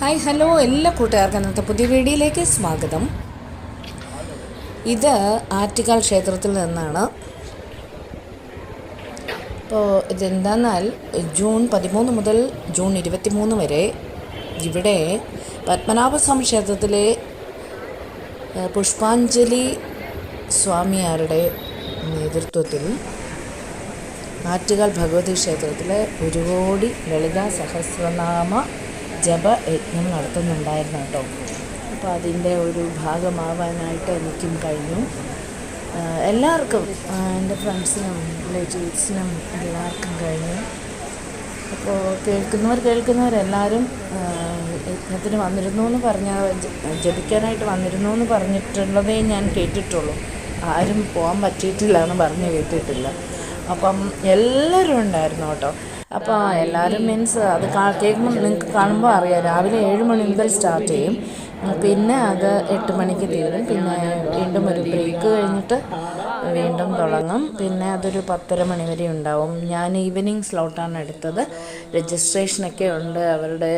Hi hello എല്ലാ കൂട്ടുകാർക്കും ഇന്നത്തെ പുതിയ വീഡിയോയിലേക്ക് സ്വാഗതം. ഇത് ആറ്റുകാൽ ക്ഷേത്രത്തിൽ നിന്നാണ്. ഇപ്പോൾ ഇതെന്താന്നാൽ ജൂൺ പതിമൂന്ന് മുതൽ ജൂൺ ഇരുപത്തി മൂന്ന് വരെ ഇവിടെ പത്മനാഭസ്വാമി ക്ഷേത്രത്തിലെ പുഷ്പാഞ്ജലി സ്വാമിയാരുടെ നേതൃത്വത്തിൽ ആറ്റുകാൽ ഭഗവതി ക്ഷേത്രത്തിലെ ഒരു കോടി ലളിതാ സഹസ്രനാമ ജപ യജ്ഞം നടത്തുന്നുണ്ടായിരുന്നു കേട്ടോ. അപ്പോൾ അതിന്റെ ഒരു ഭാഗമാവാനായിട്ട് എനിക്കും കഴിഞ്ഞു. എല്ലാവർക്കും എന്റെ ഫ്രണ്ട്സിനും റിലേറ്റീവ്സിനും എല്ലാവർക്കും കഴിഞ്ഞു. അപ്പോൾ കേൾക്കുന്നവർ കേൾക്കുന്നവരെല്ലാവരും യജ്ഞത്തിന് വന്നിരുന്നു എന്ന് പറഞ്ഞ ജപിക്കാനായിട്ട് വന്നിരുന്നു എന്ന് പറഞ്ഞിട്ടുള്ളതേ ഞാൻ കേട്ടിട്ടുള്ളൂ. ആരും പോകാൻ പറ്റിയിട്ടില്ല എന്ന് പറഞ്ഞ് കേട്ടിട്ടില്ല. അപ്പം എല്ലാവരും ഉണ്ടായിരുന്നു കേട്ടോ. അപ്പോൾ എല്ലാവരും മീൻസ് അത് കേൾക്കുമ്പോൾ നിങ്ങൾക്ക് കാണുമ്പോൾ അറിയാം. രാവിലെ ഏഴ് മണി മുതൽ സ്റ്റാർട്ട് ചെയ്യും. പിന്നെ അത് എട്ട് മണിക്ക് തീരും. പിന്നെ വീണ്ടും ഒരു ബ്രേക്ക് കഴിഞ്ഞിട്ട് വീണ്ടും തുടങ്ങും. പിന്നെ അതൊരു പത്തര മണി വരെ ഉണ്ടാവും. ഞാൻ ഈവനിങ് സ്ലോട്ടാണ് എടുത്തത്. രജിസ്ട്രേഷനൊക്കെ ഉണ്ട്. അവരുടെ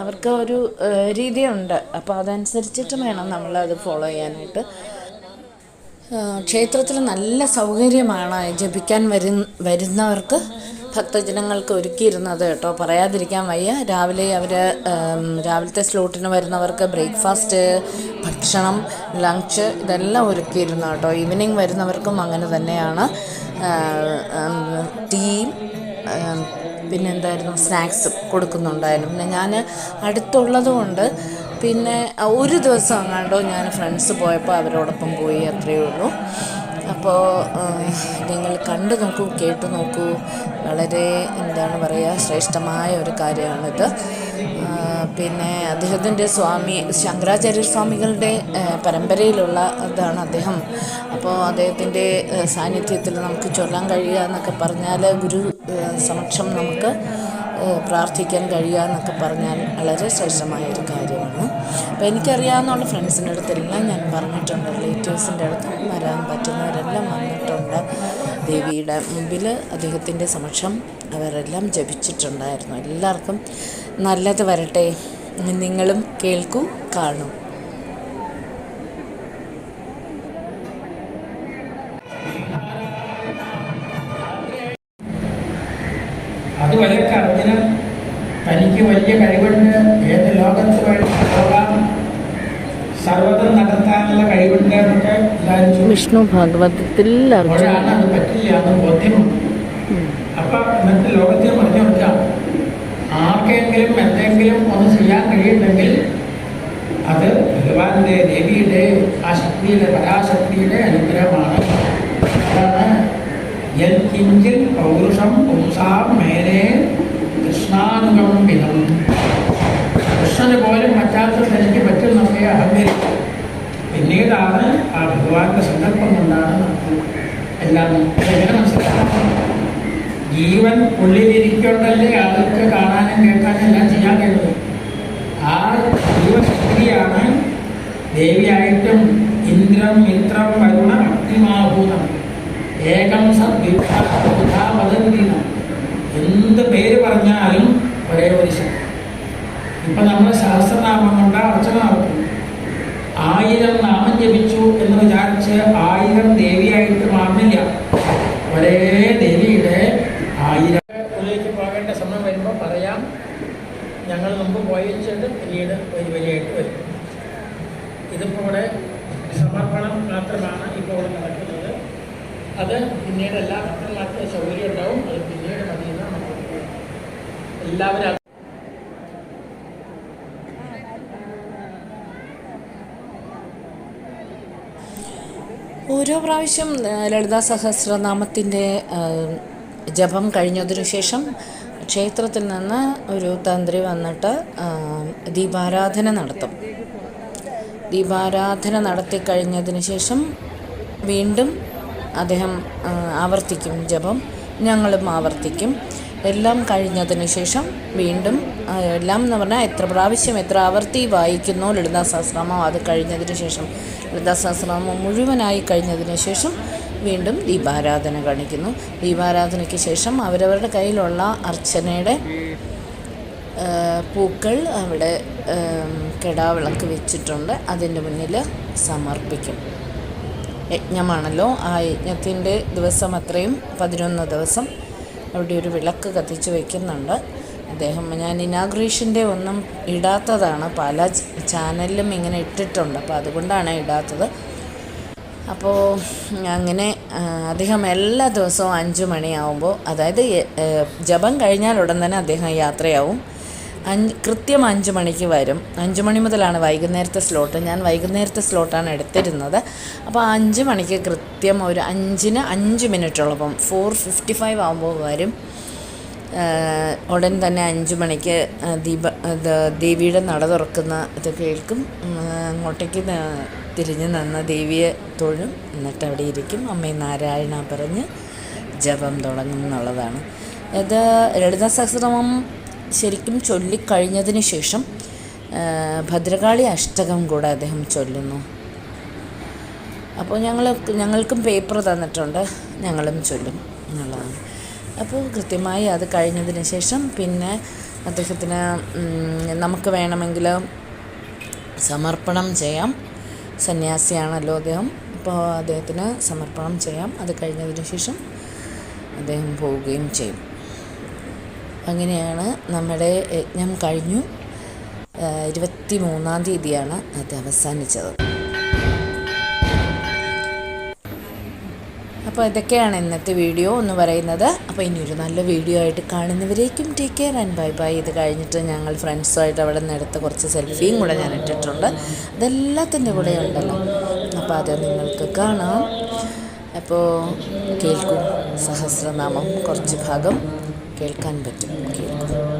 അവർക്ക് ഒരു രീതിയുണ്ട്. അപ്പോൾ അതനുസരിച്ചിട്ട് വേണം നമ്മളത് ഫോളോ ചെയ്യാനായിട്ട്. ക്ഷേത്രത്തിൽ നല്ല സൗകര്യമാണ്. ജപിക്കാൻ വരു വരുന്നവർക്ക് ഭക്തജനങ്ങൾക്ക് ഒരുക്കിയിരുന്നത് കേട്ടോ. പറയാതിരിക്കാൻ വയ്യ. രാവിലെ അവർ രാവിലത്തെ സ്ലോട്ടിന് വരുന്നവർക്ക് ബ്രേക്ക്ഫാസ്റ്റ് ഭക്ഷണം ലഞ്ച് ഇതെല്ലാം ഒരുക്കിയിരുന്നു കേട്ടോ. ഈവനിങ് വരുന്നവർക്കും അങ്ങനെ തന്നെയാണ്. ടീ പിന്നെന്തായിരുന്നു സ്നാക്സ് കൊടുക്കുന്നുണ്ടായിരുന്നു. പിന്നെ ഞാൻ അടുത്തുള്ളത് കൊണ്ട് പിന്നെ ഒരു ദിവസം അങ്ങാണ്ടോ ഞാൻ ഫ്രണ്ട്സ് പോയപ്പോൾ അവരോടൊപ്പം പോയി അത്രയേ ഉള്ളൂ. അപ്പോൾ നിങ്ങൾ കണ്ടു നോക്കൂ കേട്ടു നോക്കൂ. വളരെ എന്താണ് പറയുക ശ്രേഷ്ഠമായ ഒരു കാര്യമാണിത്. പിന്നെ അദ്ദേഹത്തിന്റെ സ്വാമി ശങ്കരാചാര്യ സ്വാമികളുടെ പരമ്പരയിലുള്ള ഇതാണ് അദ്ദേഹം. അപ്പോൾ അദ്ദേഹത്തിന്റെ സാന്നിധ്യത്തിൽ നമുക്ക് ചൊല്ലാൻ കഴിയുക എന്നൊക്കെ പറഞ്ഞാൽ ഗുരു സമക്ഷം നമുക്ക് പ്രാർത്ഥിക്കാൻ കഴിയുക എന്നൊക്കെ പറഞ്ഞാൽ വളരെ ശ്രേഷ്ഠമായ ഒരു കാര്യമാണ് അപ്പോൾ എനിക്കറിയാവുന്ന ഫ്രണ്ട്സിന്റെ അടുത്തെല്ലാം ഞാൻ പറഞ്ഞിട്ടുണ്ട്. റിലേറ്റീവ്സിന്റെ അടുത്ത് വരാൻ പറ്റുന്നവരെല്ലാം വന്നിട്ടുണ്ട്. ദേവിയുടെ മുമ്പിൽ അദ്ദേഹത്തിന്റെ സമക്ഷം അവരെല്ലാം ജപിച്ചിട്ടുണ്ടായിരുന്നു. എല്ലാവർക്കും നല്ലത് വരട്ടെ. നിങ്ങളും കേൾക്കൂ കാണൂ. അതുവരെയൊക്കെ അർജുനൻ തനിക്ക് വലിയ കഴിവുണ്ട്. വിഷ്ണു ഭാഗവതത്തിൽ ഇന്നത്തെ ലോകത്തിൽ പറഞ്ഞു കൊടുക്കാം ആർക്കെങ്കിലും എന്തെങ്കിലും ഒന്ന് ചെയ്യാൻ കഴിയുന്നെങ്കിൽ അത് ഭഗവാന്റെ ദേവിയുടെ ആ ശക്തിയുടെ പരാശക്തിയുടെ അനുഗ്രഹമാണ്. അതാണ് യൽ കിഞ്ചിൽ പൗരുഷം പുംസാം മേലെ കൃഷ്ണാനുഗമ്പിതം കൃഷ്ണന് പോലും പറ്റാത്ത തനിക്ക് പറ്റുന്നൊക്കെ അഹങ്കരിക്കും. പിന്നീടാണ് ആ ഭഗവാന്റെ സങ്കല്പം കൊണ്ടാണ് നമുക്ക് എല്ലാം മനസ്സിലാക്കണം ജീവൻ ഉള്ളിലിരിക്കൊണ്ടല്ലേ അവർക്ക് കാണാനും കേൾക്കാനും എല്ലാം ചെയ്യാൻ കഴിയുന്നത്. ആ ജീവശക്തിയാണ് ദേവിയായിട്ടും ഇന്ദ്രം മിത്രം വരുണ അഗ്നിമാഭൂതം ഏകം സദ്വിധാവതന്തിനം എന്ത് പേര് പറഞ്ഞാലും ഒരേ ഒരു ശക്തി ഇപ്പൊ നമ്മൾ സഹസ്രനാമം കൊണ്ട് അർച്ചന നടത്തും ആയിരം നാമം ജപിച്ചു എന്ന് വിചാരിച്ച് ആയിരം ദേവിയായിട്ട് മാറുന്നില്ല ഒരേ ദേവിയുടെ ആയിരം ഉള്ളിലേക്ക് പോകേണ്ട സമയം വരുമ്പോൾ പറയാം ഞങ്ങൾ മുമ്പ് പോയിച്ചിട്ട് പിന്നീട് വരി വരിയായിട്ട് വരും ഇതിപ്പോൾ ഇവിടെ സമർപ്പണം മാത്രമാണ് ഇപ്പോൾ ഇവിടെ നടക്കുന്നത് അത് പിന്നീട് എല്ലാ ഭക്തന്മാർക്കും സൗകര്യം ഉണ്ടാവും. അത് പിന്നീട് മതിയെന്ന് നമുക്ക് എല്ലാവരും ഓരോ പ്രാവശ്യം ലളിതാ സഹസ്രനാമത്തിന്റെ ജപം കഴിഞ്ഞതിനു ശേഷം ക്ഷേത്രത്തിൽ നിന്ന് ഒരു തന്ത്രി വന്നിട്ട് ദീപാരാധന നടത്തും. ദീപാരാധന നടത്തി കഴിഞ്ഞതിന് ശേഷം വീണ്ടും അദ്ദേഹം ആവർത്തിക്കും ജപം ഞങ്ങളും ആവർത്തിക്കും. എല്ലാം കഴിഞ്ഞതിന് ശേഷം വീണ്ടും എല്ലാം എന്ന് പറഞ്ഞാൽ എത്ര പ്രാവശ്യം എത്ര ആവർത്തി വായിക്കുന്നോ ലളിതാ സഹസ്രനാമം അത് കഴിഞ്ഞതിന് ശേഷം ലളിതാ സഹസ്രനാമം മുഴുവനായി കഴിഞ്ഞതിന് ശേഷം വീണ്ടും ദീപാരാധന കാണിക്കുന്നു. ദീപാരാധനയ്ക്ക് ശേഷം അവരവരുടെ കയ്യിലുള്ള അർച്ചനയുടെ പൂക്കൾ അവിടെ കെടാവിളക്ക് വെച്ചിട്ടുണ്ട്. അതിന്റെ മുന്നിൽ സമർപ്പിക്കും. യജ്ഞമാണല്ലോ. ആ യജ്ഞത്തിന്റെ ദിവസം അത്രയും പതിനൊന്ന് ദിവസം അവിടെ ഒരു വിളക്ക് കത്തിച്ച് വയ്ക്കുന്നുണ്ട്. അദ്ദേഹം ഞാൻ ഇനാഗ്രേഷന്റെ ഒന്നും ഇടാത്തതാണ്. പല ചാനലിലും ഇങ്ങനെ ഇട്ടിട്ടുണ്ട്. അപ്പോൾ അതുകൊണ്ടാണ് ഇടാത്തത്. അപ്പോൾ അങ്ങനെ അദ്ദേഹം എല്ലാ ദിവസവും അഞ്ച് മണിയാവുമ്പോൾ അതായത് ജപം കഴിഞ്ഞാൽ ഉടൻ തന്നെ അദ്ദേഹം യാത്രയാവും. അഞ്ച് കൃത്യം അഞ്ച് മണിക്ക് വരും. അഞ്ച് മണി മുതലാണ് വൈകുന്നേരത്തെ സ്ലോട്ട് ഞാൻ വൈകുന്നേരത്തെ സ്ലോട്ടാണ് എടുത്തിരുന്നത്. അപ്പോൾ അഞ്ച് മണിക്ക് കൃത്യം ഒരു അഞ്ചിന് അഞ്ച് മിനിറ്റോളപ്പം. ഫോർ ഫിഫ്റ്റി ഫൈവ് ആകുമ്പോൾ വരും ഉടൻ തന്നെ അഞ്ച് മണിക്ക് ദീപ ദേവിയുടെ നട തുറക്കുന്ന ഇത് കേൾക്കും. അങ്ങോട്ടേക്ക് തിരിഞ്ഞ് നിന്ന് ദേവിയെ തൊഴും. എന്നിട്ട് അവിടെ ഇരിക്കും. അമ്മേ നാരായണ പറഞ്ഞ് ജപം തുടങ്ങും എന്നുള്ളതാണ്. ഇത് ലളിത സഹസ്രമം ശരിക്കും ചൊല്ലിക്കഴിഞ്ഞതിന് ശേഷം ഭദ്രകാളി അഷ്ടകം കൂടെ അദ്ദേഹം ചൊല്ലുന്നു. അപ്പോൾ ഞങ്ങൾ ഞങ്ങൾക്കും പേപ്പർ തന്നിട്ടുണ്ട് ഞങ്ങളും ചൊല്ലും എന്നുള്ളതാണ്. അപ്പോൾ കൃത്യമായി അത് കഴിഞ്ഞതിന് ശേഷം പിന്നെ അദ്ദേഹത്തിന് നമുക്ക് വേണമെങ്കിൽ സമർപ്പണം ചെയ്യാം. സന്യാസിയാണല്ലോ അദ്ദേഹം അപ്പോൾ അദ്ദേഹത്തിന് സമർപ്പണം ചെയ്യാം. അത് കഴിഞ്ഞതിന് ശേഷം അദ്ദേഹം പോവുകയും ചെയ്യും. അങ്ങനെയാണ് നമ്മുടെ യജ്ഞം കഴിഞ്ഞു. ഇരുപത്തി മൂന്നാം തീയതിയാണ് അത് അവസാനിച്ചത്. അപ്പോൾ ഇതൊക്കെയാണ് ഇന്നത്തെ വീഡിയോ എന്ന് പറയുന്നത്. അപ്പോൾ ഇനിയൊരു നല്ല വീഡിയോ ആയിട്ട് കാണുന്നവരേക്കും take care and bye bye ഇത് കഴിഞ്ഞിട്ട് ഞങ്ങൾ ഫ്രണ്ട്സുമായിട്ട് അവിടെ നിന്ന് എടുത്ത കുറച്ച് സെൽഫിയും കൂടെ ഞാൻ ഇട്ടിട്ടുണ്ട്. അതെല്ലാത്തിന്റെ കൂടെ ഉണ്ടല്ലോ. അപ്പോൾ അത് നിങ്ങൾക്ക് കാണാം. അപ്പോൾ കേൾക്കും സഹസ്രനാമം കുറച്ച് ഭാഗം. കേൾക്കാൻ പറ്റും. കേൾക്കൂ.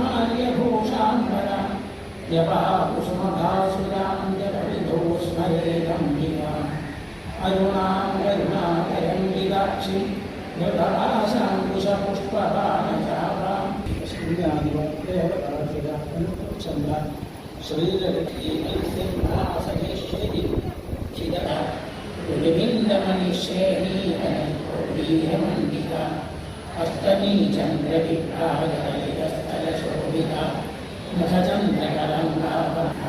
यपाकुसुमधासुरान्यपविधो स्मरेदम्बिका अरुणाङ्गरुणाकयम्बिकाक्षिं मृतभासाङ्कुशपुष्पपानचापान्द्रादिवत्रेवचन्द्र श्रीरक्षीसनेश्वरि भजन जगरं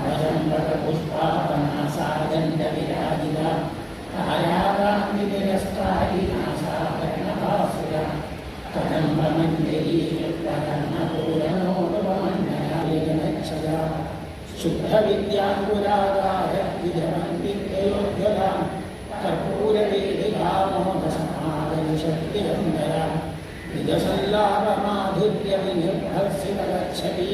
भजन भटपुष्पापनासादण्डविराजिता आयावान्विरस्ताहिनासाकर्णभासुरा कदम्बमञ्जरी प्रकर्णपूरणोपमण्डलालेनक्षया शुद्धविद्याङ्कुरागाय विधमन्वित्रयोग्यदां कर्पूरवेदिकामोदसमादयशक्तिवन्दरा निजसल्लाभमाधुर्यविनिर्भर्षितगच्छति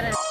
but